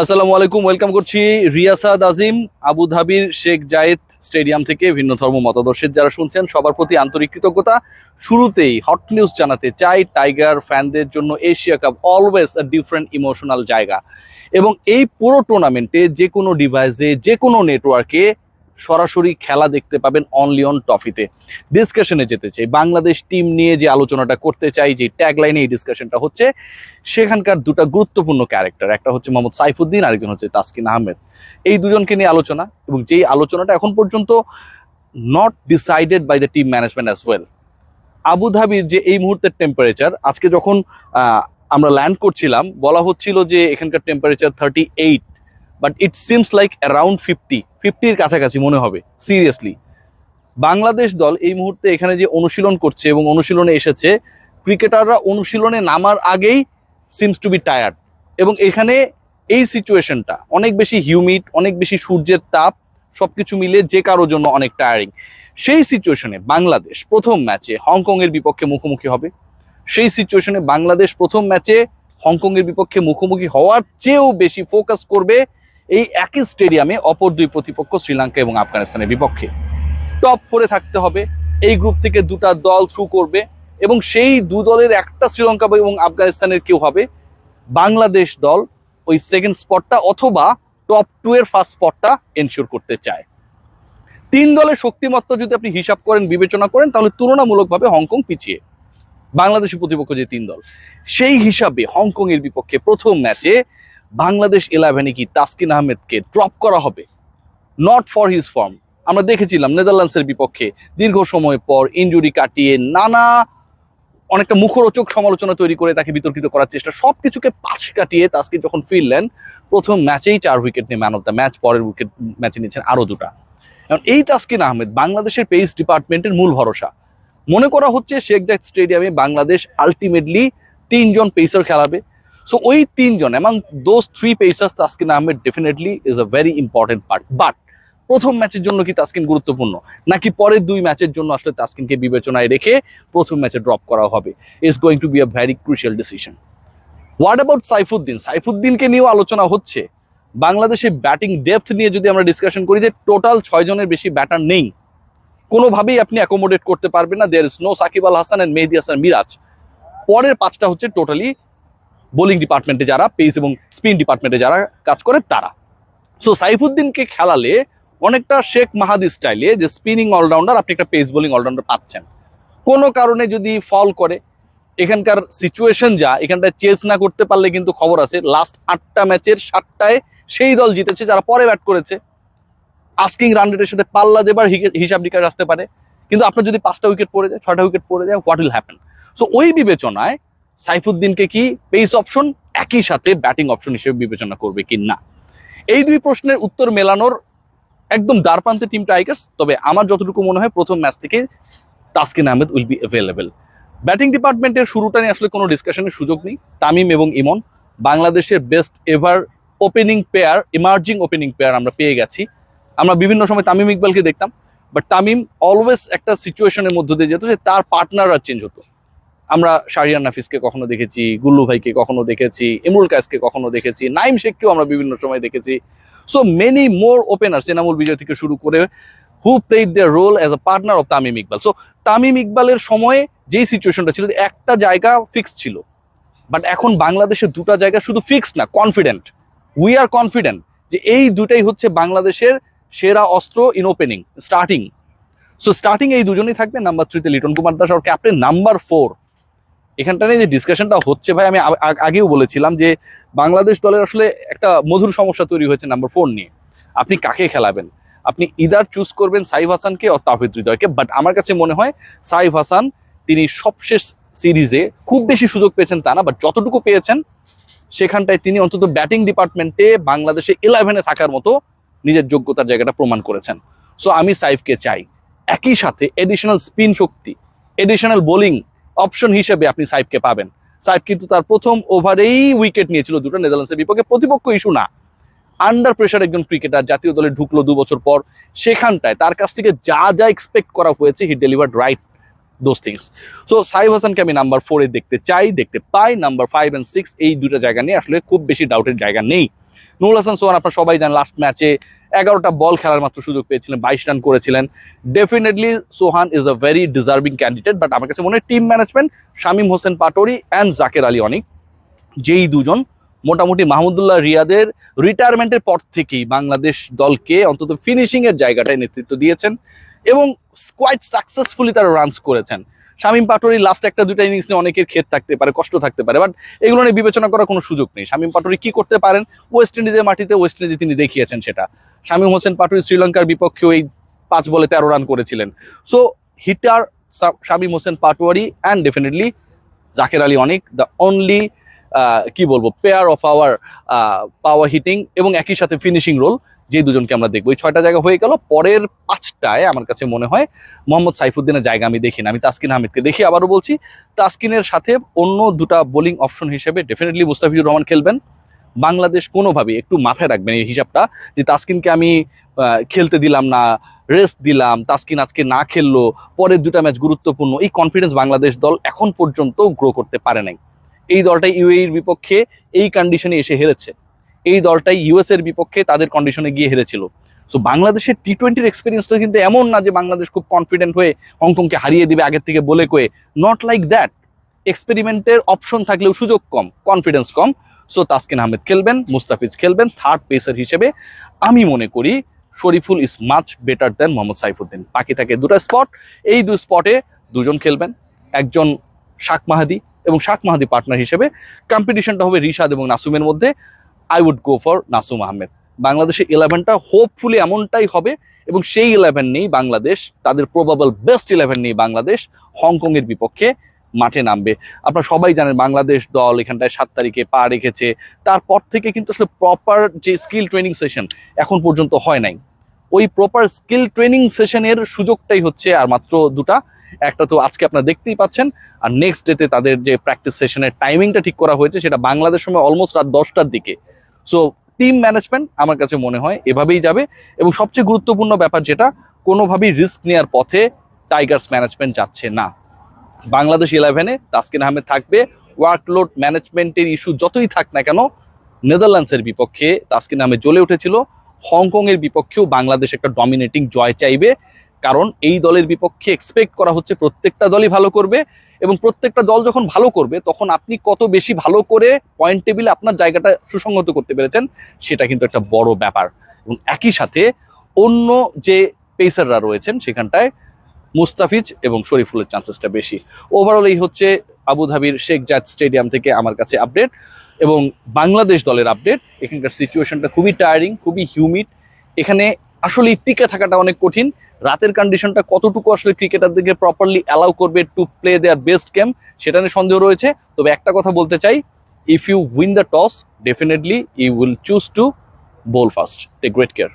আসসালামু আলাইকুম, ওয়েলকাম করছি রিয়াসাদ আজিম আবুধাবির শেখ জায়েদ স্টেডিয়াম থেকে ভিন্ন ধর্ম মতাদর্শের যারা শুনছেন, সবার প্রতি আন্তরিক কৃতজ্ঞতা। শুরুতেই হট নিউজ জানাতে চাই, টাইগার ফ্যানদের জন্য Asia cup always a different emotional জায়গা। এবং এই পুরো টুর্নামেন্টে যে কোনো ডিভাইসে যে কোনো নেটওয়ার্কে সরাসরি খেলা দেখতে পাবেন অনলি অন ট্রফিতে ডিসকাশনে যেতে চাই। বাংলাদেশ টিম নিয়ে যে আলোচনাটা করতে চাই, যে ট্যাগলাইনে এই ডিসকাশনটা হচ্ছে, সেখানকার দুটা গুরুত্বপূর্ণ ক্যারেক্টার একটা হচ্ছে মোহাম্মদ সাইফুদ্দিন, আরেকজন হচ্ছে তাসকিন আহমেদ। এই দুজনকে নিয়ে আলোচনা, এবং যেই আলোচনাটা এখন পর্যন্ত not decided by the team management as well আবুধাবির যে এই মুহূর্তের টেম্পারেচার আজকে যখন আমরা ল্যান্ড করছিলাম, বলা হচ্ছিল যে এখানকার temperature thirty eight but it seems like around fifty ফিফটির কাছাকাছি মনে হবে সিরিয়াসলি বাংলাদেশ দল এই মুহূর্তে এখানে যে অনুশীলন করছে এবং অনুশীলনে এসেছে, ক্রিকেটাররা অনুশীলনে নামার আগেই সিমস টু বি টায়ার্ড এবং এখানে এই সিচুয়েশনটা অনেক বেশি হিউমিড অনেক বেশি সূর্যের তাপ, সবকিছু মিলে যে কারোর জন্য অনেক টায়ারিং সেই সিচুয়েশনে বাংলাদেশ প্রথম ম্যাচে হংকংয়ের বিপক্ষে মুখোমুখি হবে। সেই সিচুয়েশনে বাংলাদেশ প্রথম ম্যাচে হংকংয়ের বিপক্ষে মুখোমুখি হওয়ার চেয়েও বেশি ফোকাস করবে এই একই স্টেডিয়ামে অপর দুই প্রতিপক্ষ শ্রীলঙ্কা এবং আফগানিস্তানের বিপক্ষে। টপ ফোরে থাকতে হবে, এই গ্রুপ থেকে দুটা দল থ্রু করবে এবং সেই দু দলের একটা শ্রীলঙ্কা এবং আফগানিস্তানের কেউ হবে বাংলাদেশ দল ওই সেকেন্ড স্পটটা অথবা টপ টু এর ফার্স্ট স্পটটা এনশিওর করতে চায়। তিন দলের শক্তিমত্তা যদি আপনি হিসাব করেন, বিবেচনা করেন, তাহলে তুলনামূলকভাবে হংকং পিছিয়ে। বাংলাদেশের প্রতিপক্ষ যে তিন দল, সেই হিসাবে হংকং এর বিপক্ষে প্রথম ম্যাচে বাংলাদেশ ইলেভেনে কি তাসকিন আহমেদকে ড্রপ করা হবে? নট ফর হিজ ফর্ম আমরা দেখেছিলাম নেদারল্যান্ডসের বিপক্ষে দীর্ঘ সময় পর ইনজুরি কাটিয়ে নানা অনেকটা মুখরোচক সমালোচনা তৈরি করে তাকে বিতর্কিত করার চেষ্টা সব কিছুকে পাশ কাটিয়ে তাসকিন যখন ফিরলেন প্রথম ম্যাচেই চার উইকেট নিয়ে ম্যান অফ দ্য ম্যাচ পরের উইকেট ম্যাচে নিয়েছেন আরও দুটা। এখন এই তাসকিন আহমেদ বাংলাদেশের পেস ডিপার্টমেন্টের মূল ভরসা। মনে করা হচ্ছে শেখ জায়েদ স্টেডিয়ামে বাংলাদেশ আলটিমেটলি তিনজন পেসার খেলাবে। সো ওই তিনজন among those three pacers Taskin Ahmed definitely is a very important part but প্রথম ম্যাচের জন্য কি তাসকিন গুরুত্বপূর্ণ? নাকি পরের দুই ম্যাচের জন্য আসলে তাসকিনকে বিবেচনায় রেখে প্রথম ম্যাচে ড্রপ করা হবে? Is going to be a very crucial decision what about Saifuddin সাইফুদ্দিনকে নিয়েও আলোচনা হচ্ছে। বাংলাদেশের ব্যাটিং ডেপথ নিয়ে যদি আমরা ডিসকাশন করি যে টোটাল ছয় জনের বেশি ব্যাটার নেই, কোনোভাবেই আপনি অ্যাকোমোডেট করতে পারবেন না। There is no Shakib Al Hasan and Mehedi Hasan Miraz পরের পাঁচটা হচ্ছে টোটালি বোলিং ডিপার্টমেন্টে যারা পেস এবং স্পিন ডিপার্টমেন্টে যারা কাজ করে, তারা। সো সাইফুদ্দিনকে খেলালে অনেকটা শেখ মাহাদি স্টাইলে যে স্পিনিং অলরাউন্ডার আপনি একটা পেস বোলিং অলরাউন্ডার পাচ্ছেন। কোনো কারণে যদি ফল করে, এখানকার সিচুয়েশন যা, এখানটায় চেস না করতে পারলে কিন্তু খবর আছে লাস্ট আটটা ম্যাচের সাতটায় সেই দল জিতেছে, যারা পরে ব্যাট করেছে। আস্কিং রান রেটের সাথে পাল্লা দেবার হিসাব নিকাশ আসতে পারে। কিন্তু আপনার যদি পাঁচটা উইকেট পড়ে যায়, ছয়টা উইকেট পড়ে যায় হোয়াট উইল হ্যাপেন সো ওই বিবেচনায় সাইফুদ্দিনকে কি পেস অপশন একই সাথে ব্যাটিং অপশন হিসেবে বিবেচনা করবে কি না? এই দুই প্রশ্নের উত্তর মেলানোর একদম দ্বারপ্রান্তে টিম টাইগার্স তবে আমার যতটুকু মনে হয় প্রথম ম্যাচ থেকে Taskin Ahmed will be available batting ডিপার্টমেন্টের শুরুটা নিয়ে আসলে কোনো ডিসকাশনের সুযোগ নেই। তামিম এবং ইমন, বাংলাদেশের best ever opening pair emerging opening pair আমরা পেয়ে গেছি। আমরা বিভিন্ন সময় তামিম ইকবালকে দেখতাম বাট তামিম অলওয়েজ একটা সিচুয়েশনের মধ্য দিয়ে যেত যে তার পার্টনাররা চেঞ্জ হতো। আমরা শাহরিয়ান নাফিসকে কখনো দেখেছি, গুল্লু ভাইকে কখনো দেখেছি, ইমরুল কায়েসকে কখনো দেখেছি নাইম শেখকেও আমরা বিভিন্ন সময় দেখেছি। সো মেনি মোর ওপেনার সেনামুল বিজয় থেকে শুরু করে who played their role as a partner of Tamim Iqbal. So Tamim ইকবালের সময়ে যেই সিচুয়েশনটা ছিল, একটা জায়গা ফিক্স ছিল। বাট এখন বাংলাদেশের দুটা জায়গা শুধু ফিক্স না কনফিডেন্ট উই আর কনফিডেন্ট যে এই দুটাই হচ্ছে বাংলাদেশের সেরা অস্ত্র in opening starting so starting এই দুজনেই থাকবে নাম্বার থ্রিতে লিটন কুমার দাস আর ক্যাপ্টেন নাম্বার ফোর এখানটা নিয়ে যে ডিসকাশনটা হচ্ছে ভাই, আমি আগেও বলেছিলাম যে বাংলাদেশ দলের আসলে একটা মধুর সমস্যা তৈরি হয়েছে নাম্বার ফোর নিয়ে। আপনি কাকে খেলাবেন? আপনি ইদার চুজ করবেন সাইফ হাসানকে ও তাহিদ হৃদয়কে বাট আমার কাছে মনে হয় সাইফ হাসান তিনি সবশেষ সিরিজে খুব বেশি সুযোগ পেয়েছেন তা না বাট যতটুকু পেয়েছেন, সেখানটায় তিনি অন্তত ব্যাটিং ডিপার্টমেন্টে বাংলাদেশে ইলেভেনে থাকার মতো নিজের যোগ্যতার জায়গাটা প্রমাণ করেছেন। সো আমি সাইফকে চাই। একই সাথে এডিশনাল স্পিন শক্তি এডিশনাল বোলিং অপশন হিসেবে আপনি সাইফকে পাবেন। সাইফ কিন্তু তার প্রথম ওভারেই উইকেট নিয়েছিল দুটো নেদারল্যান্ডসের বিপক্ষে। প্রতিপক্ষ ইস্যু না। আন্ডার প্রেশার একজন ক্রিকেটার জাতীয় দলে ঢুকলো দু বছর পর সেখানটায়। তার কাছ থেকে যা যা এক্সপেক্ট করা হয়েছে he delivered right those things so Saif হাসানকে আমি নাম্বার ফোরে দেখতে চাই, দেখতে পাই। নাম্বার ফাইভ অ্যান্ড সিক্স এই দুটো জায়গা নিয়ে আসলে খুব বেশি ডাউটের জায়গা নেই। নুরুল হাসান সোহান, আপনার সবাই জানেন লাস্ট ম্যাচে এগারোটা বল খেলার মাত্র সুযোগ পেয়েছিলেন, বাইশ রান করেছিলেন। Definitely Sohan is a very deserving candidate but আমার কাছে মনে হয় team management Shamim Hossain Patwari and Jaker Ali Anik, যেই দুজন মোটামুটি মাহমুদুল্লাহ রিয়াদের রিটায়ারমেন্টের পর থেকেই বাংলাদেশ দলকে অন্তত ফিনিশিং এর জায়গাটায় নেতৃত্ব দিয়েছেন এবং কোয়াইট সাকসেসফুলি তারা রানস করেছেন। শামীম পাটোরি লাস্ট একটা, দুইটা ইনিংস নিয়ে অনেকের ক্ষেত থাকতে পারে, কষ্ট থাকতে পারে বাট এগুলো নিয়ে বিবেচনা করার কোনো সুযোগ নেই। শামীম পাটোরি কি করতে পারেন? ওয়েস্ট ইন্ডিজের মাটিতে ওয়েস্ট ইন্ডিজে তিনি দেখিয়েছেন সেটা। শামীম হোসেন পাটোরি শ্রীলঙ্কার বিপক্ষেও এই পাঁচ বলে তেরো রান করেছিলেন। So hitter Shamim Hossain Patwari and definitely Jaker Ali অনেক দ্য অনলি কি বলব pair of our power hitting এবং একই সাথে ফিনিশিং রোল যে দুজনকে আমরা দেখব। এই ছয়টা জায়গা হয়ে গেল। পরের পাঁচটায় আমার কাছে মনে হয় মোহাম্মদ সাইফুদ্দিনের জায়গা আমি দেখি না। আমি তাসকিন আহমেদকে দেখি, আবারও বলছি। তাসকিনের সাথে অন্য দুটা বোলিং অপশন হিসেবে ডেফিনেটলি মুস্তাফিজুর রহমান খেলবেন। বাংলাদেশ কোনোভাবে একটু মাথায় রাখবেন এই হিসাবটা, যে তাসকিনকে আমি খেলতে দিলাম না রেস্ট দিলাম, তাসকিন আজকে না খেললো, পরের দুটা ম্যাচ গুরুত্বপূর্ণ। এই কনফিডেন্স বাংলাদেশ দল এখন পর্যন্ত গ্রো করতে পারে নাই। এই দলটা ইউএইর বিপক্ষে এই কন্ডিশনে এসে হেরেছে। এই দলটাই ইউএস এর বিপক্ষে তাদের কন্ডিশনে গিয়ে হেরেছিল। সো বাংলাদেশের টি টোয়েন্টির এক্সপিরিয়েন্সটা কিন্তু এমন না যে বাংলাদেশ খুব কনফিডেন্ট হয়ে হংকংকে হারিয়ে দিবে আগের থেকে বলে কয়ে। নট লাইক দ্যাট এক্সপেরিমেন্টের অপশন থাকলেও সুযোগ কম কনফিডেন্স কম। সো তাসকিন আহমেদ খেলবেন, মুস্তাফিজ খেলবেন থার্ড পেসার হিসেবে আমি মনে করি Shoriful is much better than Mohammad Saifuddin. বাকি থাকে দুটো স্পট এই দু স্পটে দুজন খেলবেন, একজন শাক মাহাদি এবং শাক মাহাদি পার্টনার হিসেবে। কম্পিটিশনটা হবে রিশাদ এবং নাসুমের মধ্যে। I would go for Nasum Ahmed বাংলাদেশের ইলেভেনটা হোপফুলি এমনটাই হবে এবং সেই ইলেভেন নেই বাংলাদেশ, তাদের প্রবাবল বেস্ট ইলেভেন নেই বাংলাদেশ হংকংয়ের বিপক্ষে মাঠে নামবে। আপনারা সবাই জানেন বাংলাদেশ দল এখানটায় সাত তারিখে পা রেখেছে। তারপর থেকে কিন্তু আসলে প্রপার যে স্কিল ট্রেনিং সেশন এখন পর্যন্ত হয় নাই। ওই প্রপার স্কিল ট্রেনিং সেশনের সুযোগটাই হচ্ছে আর মাত্র দুটা। একটা তো আজকে আপনারা দেখতেই পাচ্ছেন আর নেক্সট ডেতে তাদের যে প্র্যাকটিস সেশনের টাইমিংটা ঠিক করা হয়েছে সেটা বাংলাদেশ সময় অলমোস্ট রাত দশটার দিকে। সো টিম ম্যানেজমেন্ট আমার কাছে মনে হয় এভাবেই যাবে এবং সবচেয়ে গুরুত্বপূর্ণ ব্যাপার যেটা, কোনোভাবেই রিস্ক নেওয়ার পথে টাইগার্স ম্যানেজমেন্ট যাচ্ছে না। বাংলাদেশ ইলেভেনে তাসকিন আহমেদ থাকবে ওয়ার্কলোড ম্যানেজমেন্টের ইস্যু যতই থাক না কেন নেদারল্যান্ডসের বিপক্ষে তাসকিন আহমেদ জ্বলে উঠেছিল হংকংয়ের বিপক্ষেও বাংলাদেশ একটা ডমিনেটিং জয় চাইবে। কারণ এই দলের বিপক্ষে এক্সপেক্ট করা হচ্ছে প্রত্যেকটা দলই ভালো করবে এবং প্রত্যেকটা দল যখন ভালো করবে, তখন আপনি কত বেশি ভালো করে পয়েন্ট টেবিলে আপনার জায়গাটা সুসংগত করতে পেরেছেন, সেটা কিন্তু একটা বড় ব্যাপার। এবং একই সাথে অন্য যে পেসাররা রয়েছেন সেখানটায় মুস্তাফিজ এবং শরীফুলের চান্সেসটা বেশি। ওভারঅল এই হচ্ছে আবুধাবির শেখ জাদ স্টেডিয়াম থেকে আমার কাছে আপডেট এবং বাংলাদেশ দলের আপডেট এখানকার সিচুয়েশনটা খুবই টায়ারিং খুবই হিউমিড এখানে আসলে টিকে থাকাটা অনেক কঠিন। রাতের কন্ডিশনটা কতটুকু আসলে ক্রিকেটারদেরকে প্রপারলি অ্যালাউ করবে to play their best game সেটা নিয়ে সন্দেহ রয়েছে। তবে একটা কথা বলতে চাই if you win the toss definitely you will choose to bowl first take great care